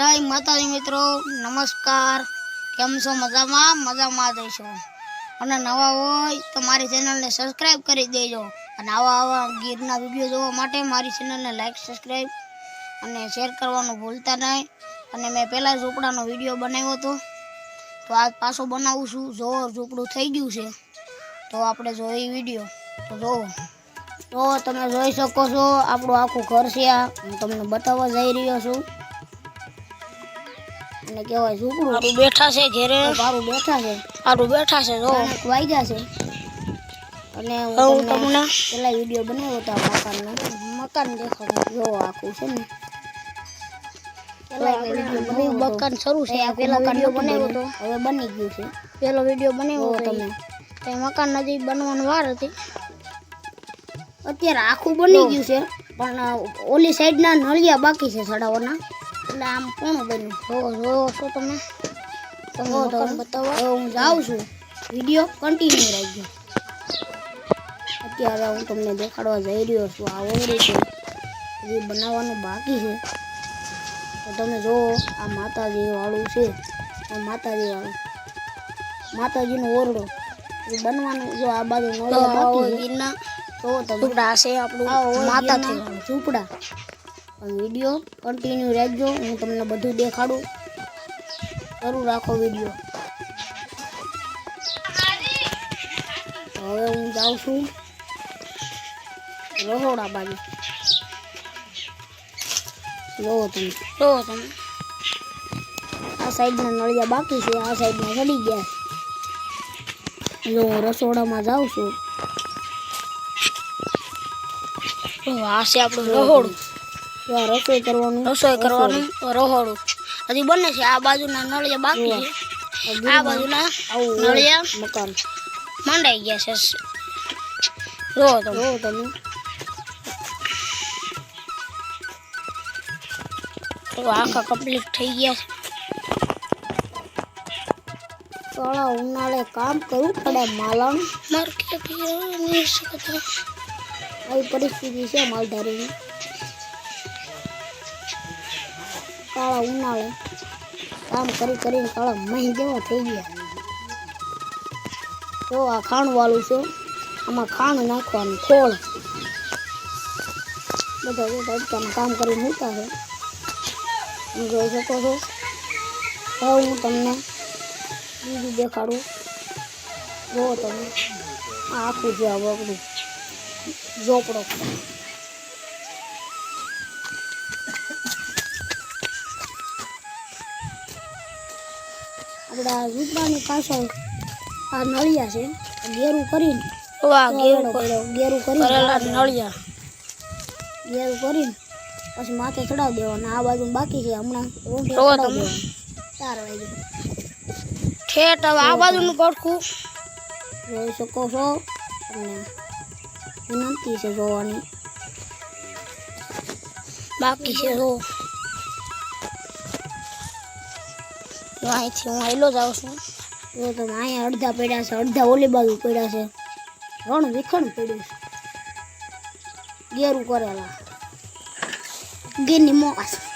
જય માતાજી મિત્રો, નમસ્કાર. કેમ છો? મજામાં? મજામાં જઈશો અને નવા હોય તો મારી ચેનલને સબસ્ક્રાઈબ કરી દેજો. અને આવા આવા ગીરના વીડિયો જોવા માટે મારી ચેનલને લાઈક સબસ્ક્રાઈબ અને શેર કરવાનું ભૂલતા નહીં. અને મેં પહેલાં ઝૂંપડાનો વીડિયો બનાવ્યો હતો. તો આજ પાછો બનાવું છું. જોર ઝૂંપડું થઈ ગયું છે. તો આપણે જોઈ વીડિયો. તો જોવો. તો તમે જોઈ શકો છો, આપણું આખું ઘર છે આ. હું તમને બતાવવા જઈ રહ્યો છું. અને કહેવાય ઝૂંપડું. મારું બેઠા છે ઘેરે. મારું બેઠા છે. મારું બેઠા છે જો. વાગ્યા છે. અને હું તમને પેલા વીડિયો બનાવ્યો હતો મકાનનો. મકાન દેખાડો જો આખું છે ને. મકાન શરૂ છે આ આખું વીડિયો બનાવ્યો હતો હવે બની ગયું છે. પેલો વીડિયો બનાવ્યો હતો તમે. તે મકાન નજીક બનવાની વાર હતી. અત્યારે આખું બની ગયું છે પણ ઓલી સાઈડના નળિયા બાકી છે ચડાવવાના એટલે આમ કોણ બન્યું? જો જો છો તમે તમે. બતાવો હું. જાઉં છું. વીડિયો કન્ટિન્યુ રાખજો અત્યારે હું તમને દેખાડવા જઈ રહ્યો છું. આ ઓરડી છે. હજી બનાવવાનું બાકી છે. તો તમે જુઓ આ માતાજી વાળું છે. આ માતાજી વાળું. માતાજીનો ઓરડો. એ બનવાનું જો આ બાજુ નો બાકી છે. તો તમે છે આપણું હોય ઝૂંપડા. વીડિયો કન્ટિન્યુ રાખજો, હું તમને બધું દેખાડું. શરૂ રાખો વીડિયો. હવે હું જાઉં છું રહોડા બાજુ. જોવો તમે જોવો તમે. આ સાઈડના નળિયા બાકી છે, આ સાઈડના ચડી ગયા જો રસોડામાં જાઉં છું. આ છે આપણું રહોડું રસોઈ કરવાનું રસોઈ કરવાનું રહોડું હજી બને છે આ બાજુના નળિયા બાકી છે આ બાજુના આવું નળિયા મકાન માંડાઈ ગયા છે જો તમે જો તમે તો આખા કમ્પ્લીટ થઈ ગયા છે તળા ઉનાળે કામ કરવું પડે માલણ માર્કેટ નહીં શકતા આવી પરિસ્થિતિ છે માલધારીની કાળા ઉનાળે. કામ કરી કરીને કાળા મહી જેવા થઈ ગયા. તો આ ખાણ વાળું છે. આમાં ખાણ નાખવાનું ખોળ. બધા બધા કામ કરીને મૂકતા છે. જોઈ શકો છો. હવે હું તમને બીજું દેખાડું. જુઓ તમે. આખું છે આ વગડું. ઝોપડો. આપણા રૂપાની પાછળ આ નળિયા છે. ગેરું કરીને ગેરું કરીને નળિયા. ગેરું કરીને પછી માથે ચડાવી દેવાના. આ બાજુ બાકી છે. હમણાં. ચાર વાગે. ઠેઠ હવે આ બાજુનું પડખું. જોઈ શકો છો. અને વિનંતી છે જોવાની. બાકી છે જો. તો અહીંથી, હું હેલો જાઉં છું. તો તમે અહીંયા અડધા પડ્યા છે, અડધા ઓલી બાજુ પડ્યા છે. રણ વિખણ પડ્યું છે. ગેરું કરેલા. ગેરની મોસ